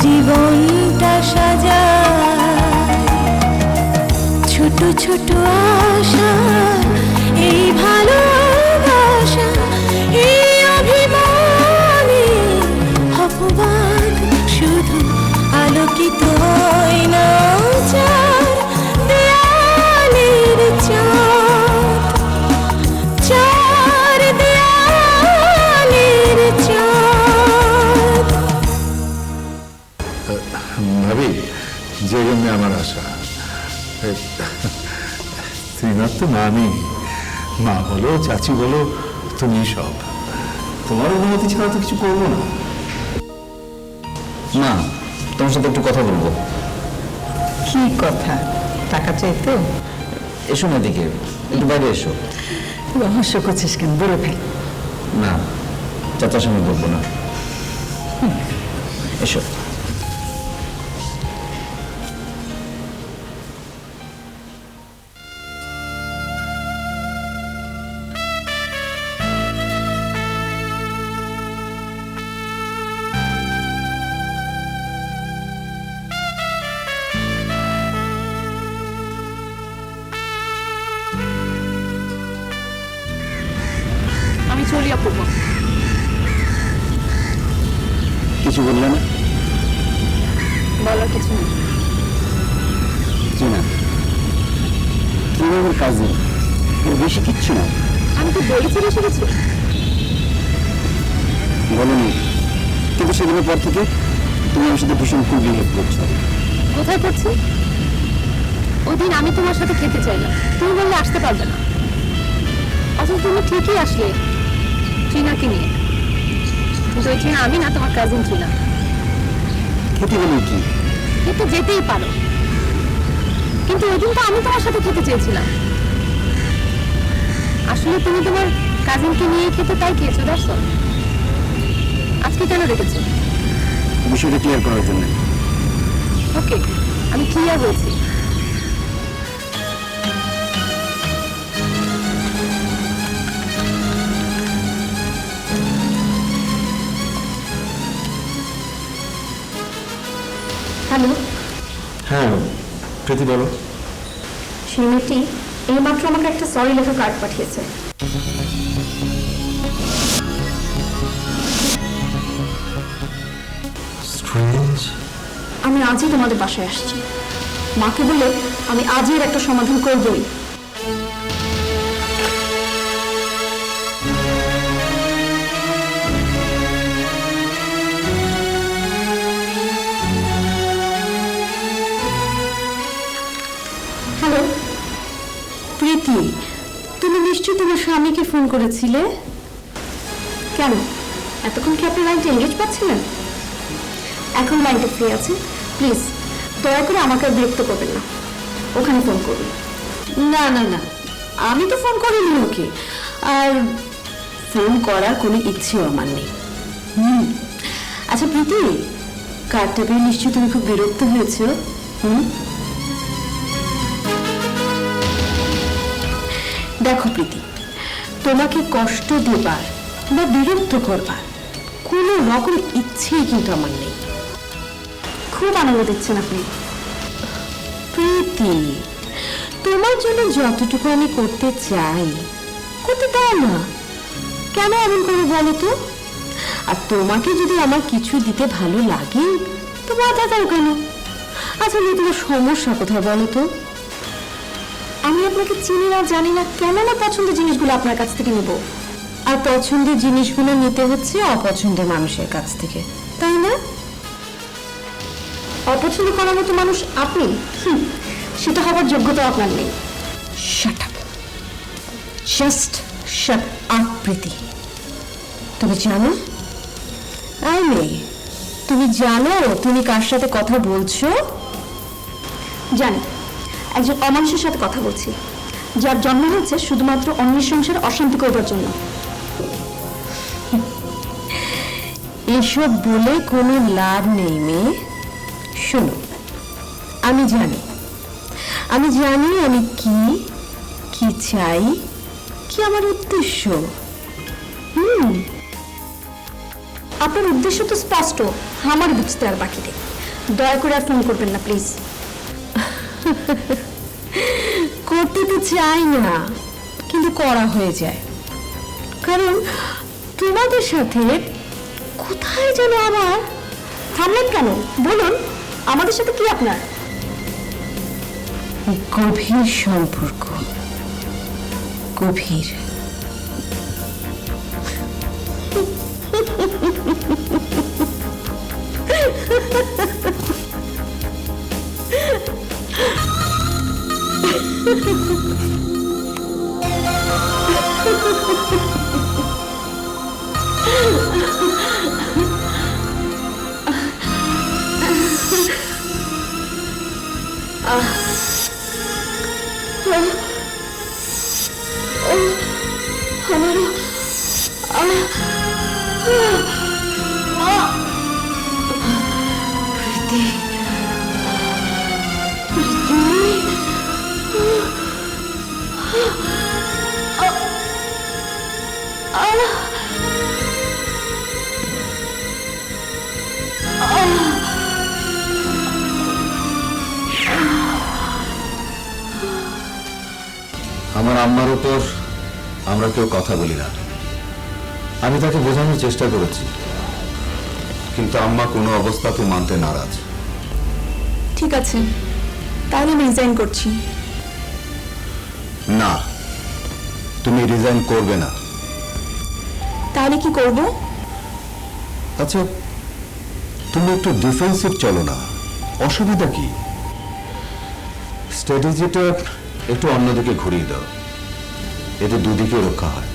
জীবনটা সাজা ছোট ছোট আশা এই ভালোবাসা আমার আশা। শ্রীনাথ তো মা নেই মা বলো চাচি বলো তুমি সব। তোমার অনুমতি ছাড়া তো কিছু করব না। মা তোমার সাথে একটু কথা বলব। কি কথা? টাকা চাইতো এসো না এদিকে একটু বাইরে এসো। রহস্য করছিস কেন? বলে ফেল। না চাচার সঙ্গে বলব না। এসো। বলনি। কিন্তু সেদিনের পর থেকে তুমি আমার সাথে ভীষণ খুব বিহেভ করছ। কোথায় পড়ছি? ওই দিন আমি তোমার সাথে খেতে চাইলাম। তুমি বললে আসতে পারবে না। অথচ তুমি ঠিকই আসলে ট্রিনাকে নিয়ে। কিন্তু ওই ট্রিনা আমি না তোমার কাজিন ট্রিনা খেতে বলি কি? খেতে যেতেই পারো। কিন্তু ওই দিন তো আমি তোমার সাথে খেতে চেয়েছিলাম। আসলে তুমি তোমার কাজিনকে নিয়ে খেতে তাই খেয়েছো দর্শন আজকে কেন রেখেছো বিষয়টা ক্লিয়ার করার জন্য। ওকে আমি ক্লিয়ার হয়েছি হ্যালো? হ্যাঁ প্রীতি বলো। সেই মেয়েটি এইমাত্র আমাকে একটা সরি লেখা কার্ড পাঠিয়েছে। আজই তোমাদের বাসায় আসছি। মাকে বলে আমি আজই একটা সমাধান করবই। হ্যালো, প্রীতি, তুমি নিশ্চয়ই তোমার স্বামীকে ফোন করেছিলে? কেন? এতক্ষণ কি আপনি লাইনটা এঙ্গেজ পাচ্ছিলেন? এখন লাইনটা ফ্রি আছে? প্লিজ, দয়া করে আমাকে বিরক্ত করবেন না। ওখানে ফোন করুন। না না না, আমি তো ফোন করিনি ওকে। আর ফোন করার কোনো ইচ্ছেও আমার নেই। হুম আচ্ছা প্রীতি কার্ডটা পেয়ে নিশ্চয়ই তুমি খুব বিরক্ত হয়েছো? হুম? দেখো প্রীতি, তোমাকে কষ্ট দেবার বা বিরক্ত করবার কোনো রকম ইচ্ছেই কিন্তু আমার নেই। খুব আনন্দ দিচ্ছেন আপনি। প্রীতি, তোমার জন্য যতটুকু আমি করতে চাই, করতে দাও না। কেন এমন করে বলো তো? আর তোমাকে যদি আমার কিছু দিতে ভালো লাগে, তো বাধা দাও কেন? আচ্ছা মেয়ে তোমার সমস্যা কোথায় বলো তো? আমি আপনাকে চিনি না, জানি না, কেন না পছন্দের জিনিসগুলো আপনার কাছ থেকে নেব? আর পছন্দের জিনিসগুলো নিতে হচ্ছে অপছন্দের মানুষের কাছ থেকে, তাই না? অপছন্দ করার মতো মানুষ আপনি? সেটা হবার যোগ্যতা আপনার নেই। Shut up just shut up Priti তুমি জানো? আই মেয়ে তুমি জানো তুমি কার সাথে কথা বলছো? জানি একজন অমানুষের সাথে কথা বলছি। যার জন্ম হয়েছে শুধুমাত্র অন্যের সংসারে অশান্তি করবার জন্য। এসব বলে কোনো লাভ নেই মেয়ে শোনো আমি জানি। আমি জানি আমি কি কি চাই, কি আমার উদ্দেশ্য। হুম, আপনার উদ্দেশ্য তো স্পষ্ট, আমার বুঝতে আর বাকি নেই। দয়া করে আর ফোন করবেন না, প্লিজ। করতে তো চাই না, কিন্তু করা হয়ে যায়। কারণ তোমাদের সাথে কোথায় যেন আমার থামলেন কেন? বলুন। আমাদের সাথে কি আপনার? গভীর সম্পর্ক। গভীর। আমার আম্মার উপর আমরা কেউ কথা বলি না। আমি তাকে বোঝানোর চেষ্টা করেছি। কিন্তু আম্মা কোনো অবস্থাতে মানতে নারাজ। ঠিক আছে। তাহলে আমি রিজাইন করছি। না তুমি রিজাইন করবে না। তাহলে কি করব? আচ্ছা তুমি একটু ডিফেন্সিভ চলো না। অসুবিধা কি? স্ট্র্যাটেজিটা একটু অন্যদিকে ঘুরিয়ে দাও। এতে দুদিকে রক্ষা হয়।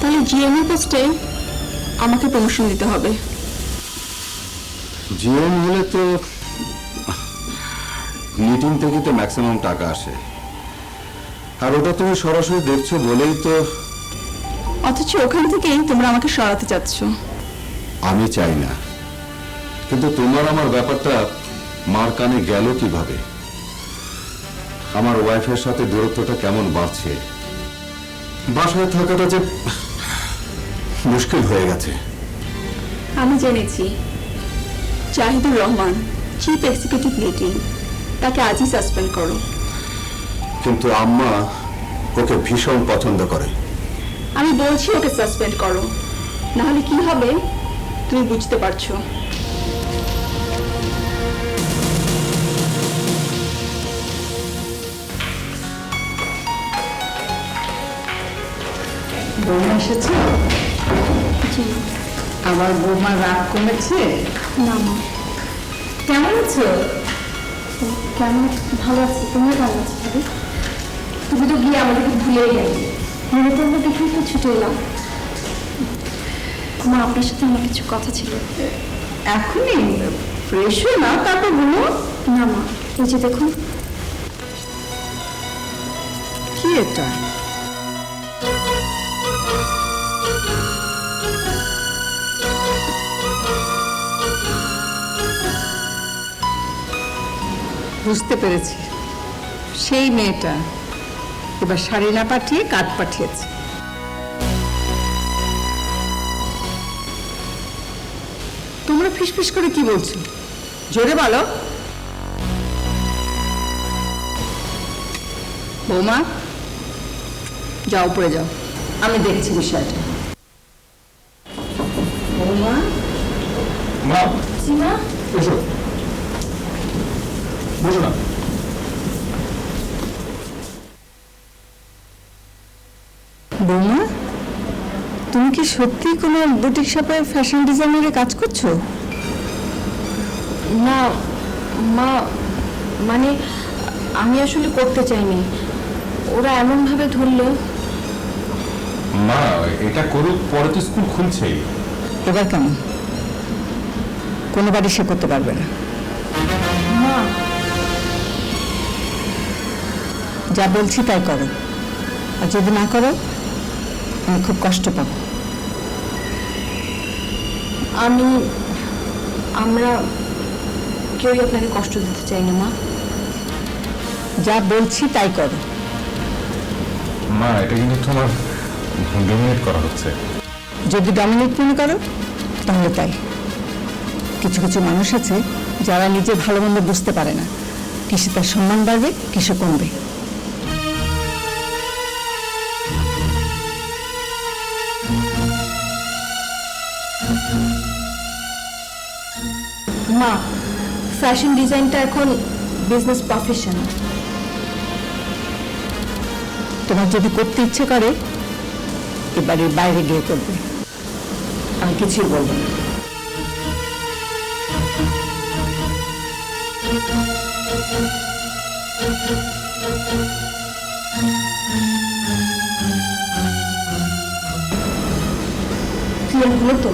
তাহলে জিএমএ পোস্টে আমাকে প্রমোশন দিতে হবে। জিএম হলে তো মিটিং থেকে তো ম্যাক্সিমাম টাকা আসে। আর ওটা তুমি সরাসরি দেখছ বলেই তো অথচ ওখান থেকেই তোমরা আমাকে সরাতে চাচ্ছ। আমি চাই না। কিন্তু তোমার আমার ব্যাপারটা মার কানে গেল কীভাবে? আমার ওয়াইফের সাথে দূরত্বটা কেমন বাড়ছে? বাসায় থাকাটা যে মুশকিল হয়ে গেছে। আমি জেনেছি। Zahidur Rahman chief executive meeting তাকে আজই সাসপেন্ড করো। কিন্তু আম্মা ওকে ভীষণ পছন্দ করে। আমি বলছি ওকে সাসপেন্ড করো। নাহলে কি হবে? তুমি বুঝতে পারছ। বৌমা এসেছে? আমার বৌমার রাগ কমেছে? না মা। কেমন আছো? কেমন? ভালো আছি। তুমিও ভালো আছো ভাবি? তুমি তো গিয়ে আমাদেরকে ভুলেই গেলে। মনে পড়ল দেখে তো ছুটে এলাম। মা আপনার সাথে আমার কিছু কথা ছিল। এখনই? ফ্রেশ না তারপর বলো। না মা। এই যে দেখুন। কি এটা? বুঝতে পেরেছি। সেই মেয়েটা এবার শাড়ি না পাঠিয়ে কাঠ পাঠিয়েছে। তোমরা ফিসফিস করে কি বলছো? জোরে বলো। বৌমা যাও উপরে যাও। আমি দেখছি বিষয়টা। বৌমা? মা সীমা না বৌমা তুমি কি সত্যি কোনো বুটিক শপে ফ্যাশন ডিজাইনারে কাজ করছ? না মা মানে আমি আসলে করতে চাইনি। ওরা এমনভাবে ধরলো। মা এটা করুক পরে তো স্কুল খুলছেই। এবার কেমন? কোনো বাড়ি সে করতে পারবে না। যা বলছি তাই করো। আর যদি না করো আমি খুব কষ্ট পাবো। আমি আমরা কেউই আপনাকে কষ্ট দিতে চাই না মা। যা বলছি তাই করো। মা এটা কিন্তু তোমার ডোমিনেট করা হচ্ছে। যদি ডমিনেট মনে করো তাহলে তাই। কিছু কিছু মানুষ আছে যারা নিজে ভালো মন্দ বুঝতে পারে না। কিসে তার সম্মান বাড়বে কিসে কমবে। মা ফ্যাশন ডিজাইনটা এখন বিজনেস প্রফেশন তোমার যদি করতে ইচ্ছে করে এবারে বাইরে গিয়ে করবে। আমি কিছুই বলব না। ক্লিয়ার হলো তো?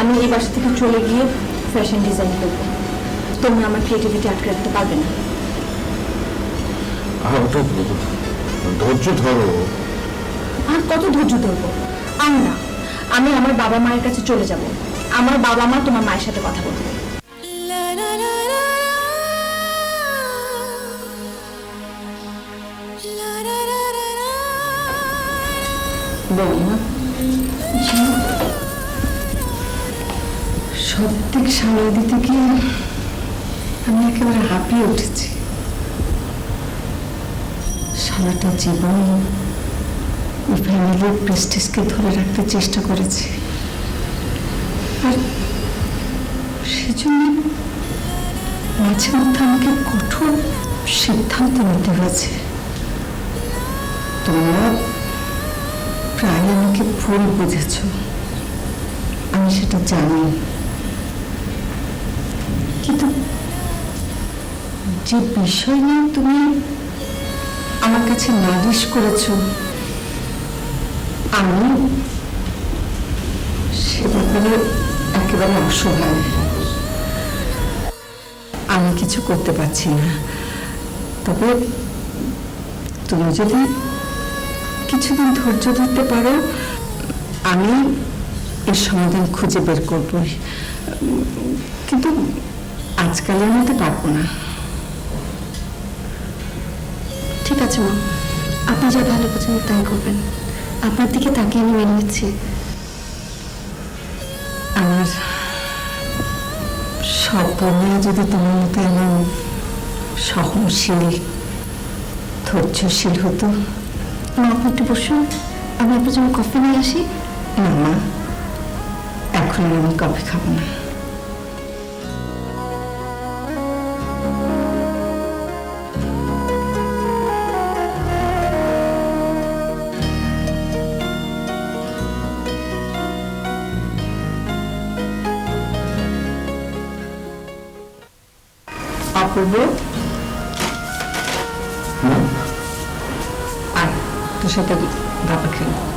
আমি এই বাসা থেকে চলে গিয়ে ফ্যাশন ডিজাইন করব। তোমরা আমার ক্রিয়েটিভিটি আটকে রাখতে পারবে না। আর ধৈর্য ধরো। আর কত ধৈর্য ধরবো? আর না। আমি আমার বাবা মায়ের কাছে চলে যাব। আমার বাবা মা তোমার মায়ের সাথে কথা বলবে। বৌমা সব দিক দিতে গিয়ে আমি একেবারে হাঁপিয়ে উঠেছি। সারাটা জীবন ওই ফ্যামিলির প্রেস্টিজকে ধরে রাখতে চেষ্টা করেছি। আর সেজন্য মাঝে মধ্যে আমাকে কঠোর সিদ্ধান্ত নিতে হয়েছে। তোমরা প্রায় আমাকে ভুল বুঝেছ। আমি সেটা জানি। কিন্তু যে বিষয় নিয়ে তুমি আমার কাছে নালিশ করেছ, আমি সে ব্যাপারে একেবারে অসহায়। আমি কিছু করতে পারছি না। তবে তুমি যদি কিছুদিন ধৈর্য ধরতে পারো, আমি এর সমাধান খুঁজে বের করব কিন্তু আজকালের মধ্যে পারব না। ঠিক আছে, মা। আপনি যা ভালো বোঝেন তাই করবেন। আপনার দিকে তাকিয়ে আমি মেনে নিচ্ছি। আমার সব বন্ধুরা যদি তোমার মতো এমন সহনশীল, ধৈর্যশীল হতো, মা, আপনি একটু বসুন। আমি আপনার জন্য কফি নিয়ে আসি। না, মা এখন আমি কফি খাব না। অপূর্ব আর তোর সাথে ভাপা খেলো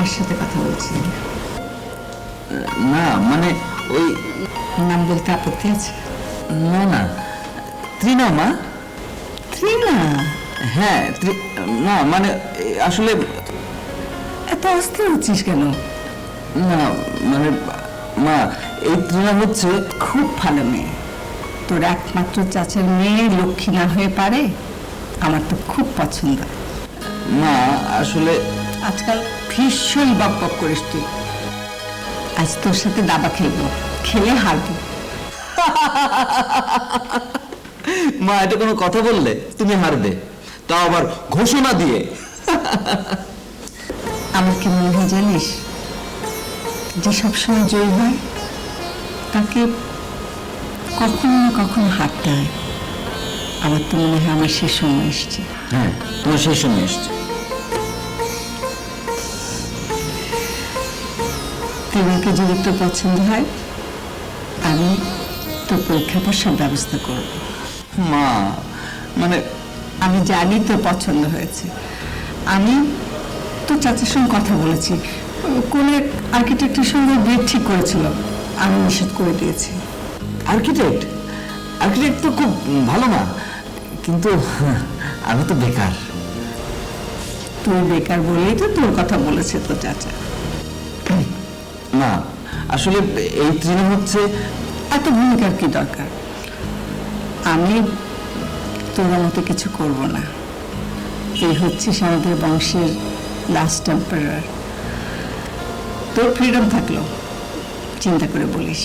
তার সাথে কথা বলছি। না মানে ওই নাম বলতে আপত্তি আছে? না না। ত্রিনা মা। ত্রিনা? হ্যাঁ না মানে আসলে এত অস্থির হচ্ছিস কেন? না মানে মা এই ত্রিনা হচ্ছে খুব ভালো মেয়ে। তোর একমাত্র চাচার মেয়ে লক্ষ্মী না হয়ে পারে? আমার তো খুব পছন্দ। মা আসলে আজকাল ভীষণ বক বক করিস তুই। আজ তোর সাথে দাবা খেলব। খেলে হারবো মা এটা কোনো কথা বললে? তুমি হারবে তাও আবার ঘোষণা দিয়ে। আমার কি মনে হয় জানিস? যে সবসময় জয়ী হয় তাকে কখনো না কখনো হারতে হয়। আমার তো মনে হয় আমার শেষ সময় এসছে। হ্যাঁ তোমার সেই সময় এসছে। তোমাকে যদি তোর পছন্দ হয় আমি তোর পরীক্ষার সব ব্যবস্থা করব। মা মানে আমি জানি তোর পছন্দ হয়েছে। আমি তোর চাচার সঙ্গে কথা বলেছি। কোন এক আর্কিটেক্টের সঙ্গে বিয়ে ঠিক করেছিল আমি নিষেধ করে দিয়েছি। আর্কিটেক্ট আর্কিটেক্ট তো খুব ভালো না। কিন্তু আমি তো বেকার। তুই বেকার বলেই তো তোর কথা বলেছে তোর চাচা। না। আসলে এই তৃণ হচ্ছে এত ভূমিকার কি দরকার? আমি তোর মতো কিছু করব না। এই হচ্ছে আমাদের বংশের লাস্ট টেম্পারার তোর ফ্রিডম থাকল, চিন্তা করে বলিস।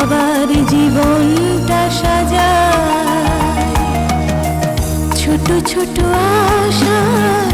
আবার জীবনটা সাজা ছোট ছোট আশা